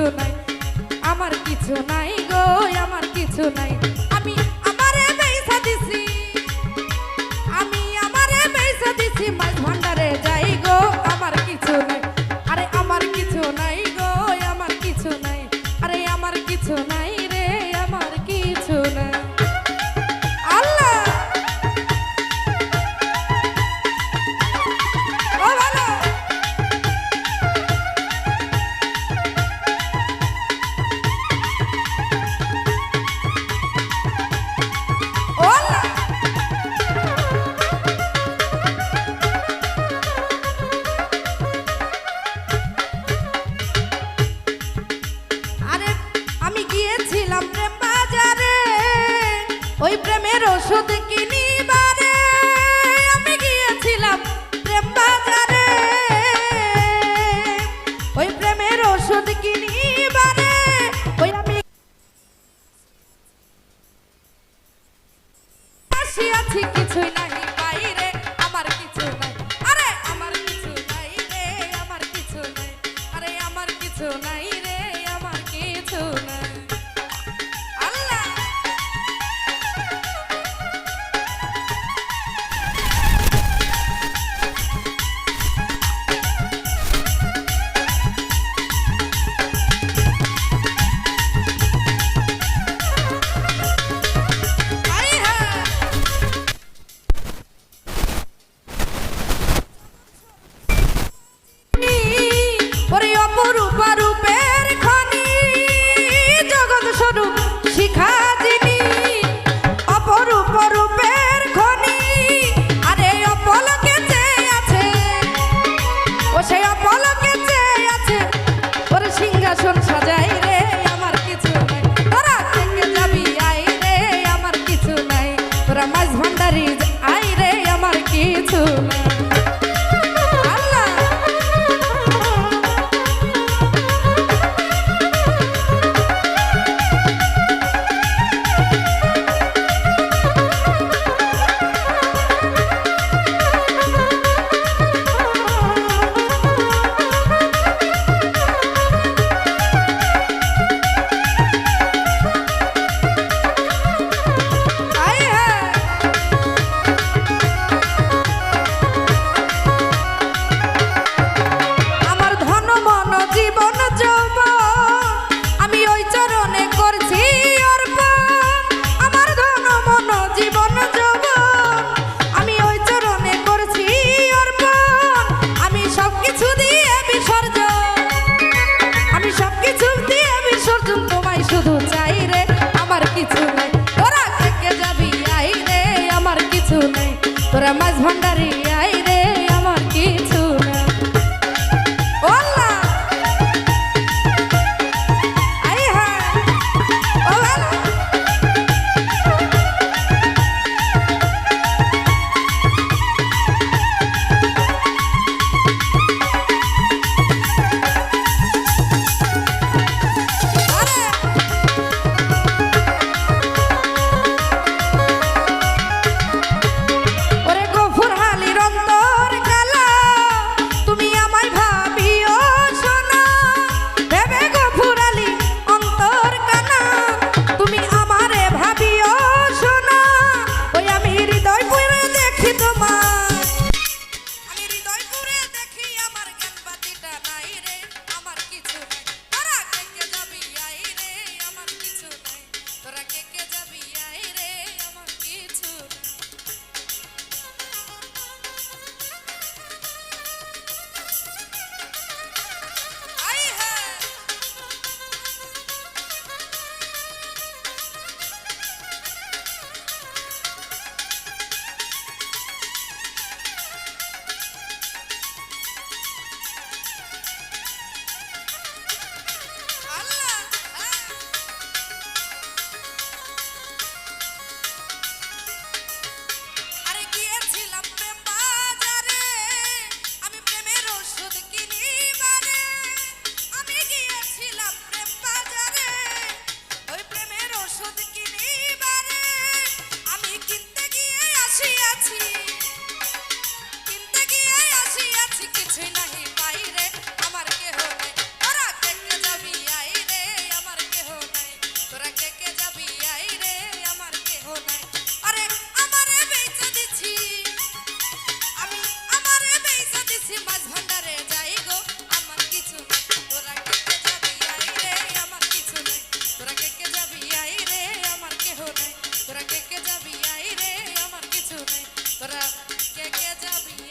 কিছু নাই। আমার কিছু নাই গো আমার কিছু নাই। take it to a. স্বরূপ শিখা যিনি, অপরূপ রূপের খনি। আরে অপলকে চেয়ে আছে, ও সেই অপলকে চেয়ে আছে। ওর সিংহাসন সাজাই রে, আমার কিছু নাই। তোরা থেকে যাবি আই রে, আমার কিছু নাই। তোরা মাঝ ভান্ডারি আই রে, আমার কিছু নাই। see. তোরা কে কে যাবি